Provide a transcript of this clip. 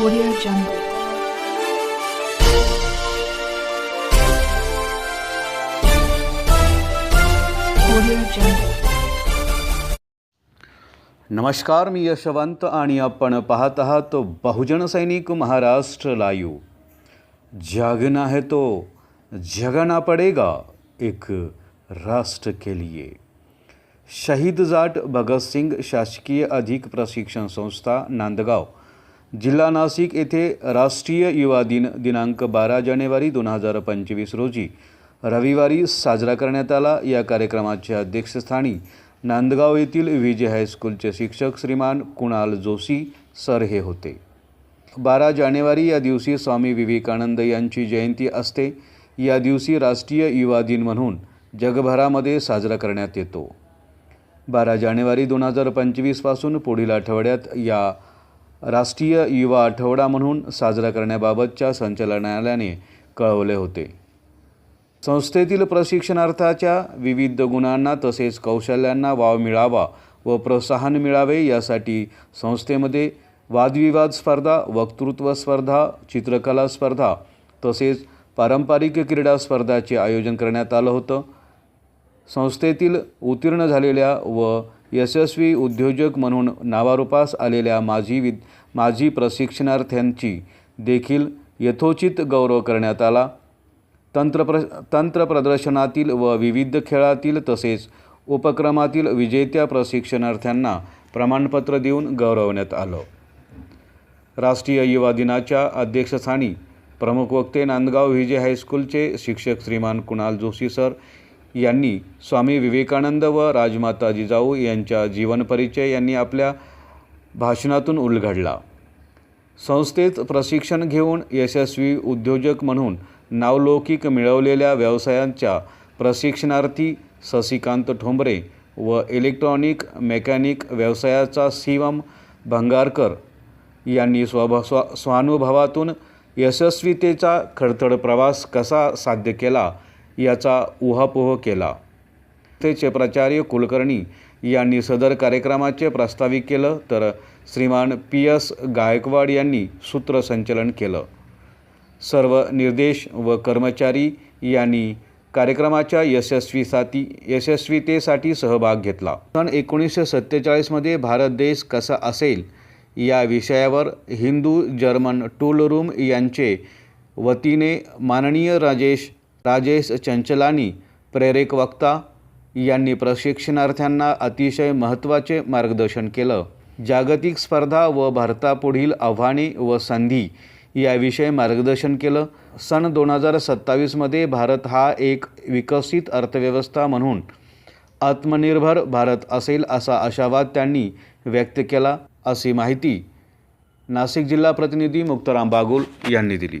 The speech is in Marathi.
Audio Jungle. Audio Jungle. नमस्कार, मी यशवंत आणि आपण पाहत आहात बहुजन सैनिक महाराष्ट्र लाईव्ह जागना है तो जगना पडेगा एक राष्ट्र के लिए शहीद जाट भगतसिंग शासकीय अधिक प्रशिक्षण संस्था नांदगाव जिल्हा नाशिक येथे राष्ट्रीय युवा दिन दिनांक बारा जानेवारी दोन हजार पंचवीस रोजी. रविवारी साजरा करण्यात आला या कार्यक्रमाच्या अध्यक्षस्थानी नांदगाव येथील व्ही जे हायस्कूलचे शिक्षक श्रीमान कुणाल जोशी सर हे होते. बारा जानेवारी या दिवशी स्वामी विवेकानंद यांची जयंती असते. या दिवशी राष्ट्रीय युवा दिन म्हणून जगभरामध्ये साजरा करण्यात येतो. बारा जानेवारी दोन हजार पंचवीसपासून पुढील आठवड्यात या राष्ट्रीय युवा आठवडा म्हणून साजरा करण्याबाबतच्या संचालनालयाने कळवले होते. संस्थेतील प्रशिक्षणार्थाच्या विविध गुणांना तसेच कौशल्यांना वाव मिळावा व प्रोत्साहन मिळावे यासाठी संस्थेमध्ये वादविवाद स्पर्धा वक्तृत्व स्पर्धा चित्रकला स्पर्धा तसेच पारंपरिक क्रीडा स्पर्धाचे आयोजन करण्यात आलं होतं. संस्थेतील उत्तीर्ण झालेल्या व यशस्वी उद्योजक म्हणून नावारूपास आलेल्या माजी विद माजी प्रशिक्षणार्थ्यांची देखील यथोचित गौरव करण्यात आला. तंत्रप्र तंत्रप्रदर्शनातील व विविध खेळातील तसेच उपक्रमातील विजेत्या प्रशिक्षणार्थ्यांना प्रमाणपत्र देऊन गौरवण्यात आलं. राष्ट्रीय युवा दिनाच्या अध्यक्षस्थानी प्रमुख वक्ते नांदगाव व्ही हायस्कूलचे शिक्षक श्रीमान कुणाल जोशी सर यांनी स्वामी विवेकानंद व राजमाता जिजाऊ यांच्या जीवनपरिचय यांनी आपल्या भाषणातून उलगडला. संस्थेत प्रशिक्षण घेऊन यशस्वी उद्योजक म्हणून नावलौकिक मिळवलेल्या व्यवसायांच्या प्रशिक्षणार्थी शशिकांत ठोंबरे व इलेक्ट्रॉनिक मेकॅनिक व्यवसायाचा शिवम भंगारकर यांनी स्वभा स्वा स्वानुभवातून यशस्वीतेचा खडतड प्रवास कसा साध्य केला याचा उहापोह केला. तेचे प्राचार्य कुलकर्णी यांनी सदर कार्यक्रमाचे प्रस्तावित केलं तर श्रीमान पी एस गायकवाड यांनी सूत्रसंचलन केलं. सर्व निर्देश व कर्मचारी यांनी कार्यक्रमाच्या यशस्वीसाठी यशस्वीतेसाठी सहभाग घेतला. सन एकोणीसशे सत्तेचाळीसमध्ये भारत देश कसा असेल या विषयावर हिंदू जर्मन टूल रूम यांचे वतीने माननीय राजेश राजेश चंचलानी प्रेरक वक्ता यांनी प्रशिक्षणार्थ्यांना अतिशय महत्त्वाचे मार्गदर्शन केलं. जागतिक स्पर्धा व भारतापुढील आव्हाने व संधी याविषयी मार्गदर्शन केलं. सन दोन हजार सत्तावीसमध्ये भारत हा एक विकसित अर्थव्यवस्था म्हणून आत्मनिर्भर भारत असेल असा आशावाद त्यांनी व्यक्त केला. अशी माहिती नाशिक जिल्हा प्रतिनिधी मुक्ताराम बागुल यांनी दिली.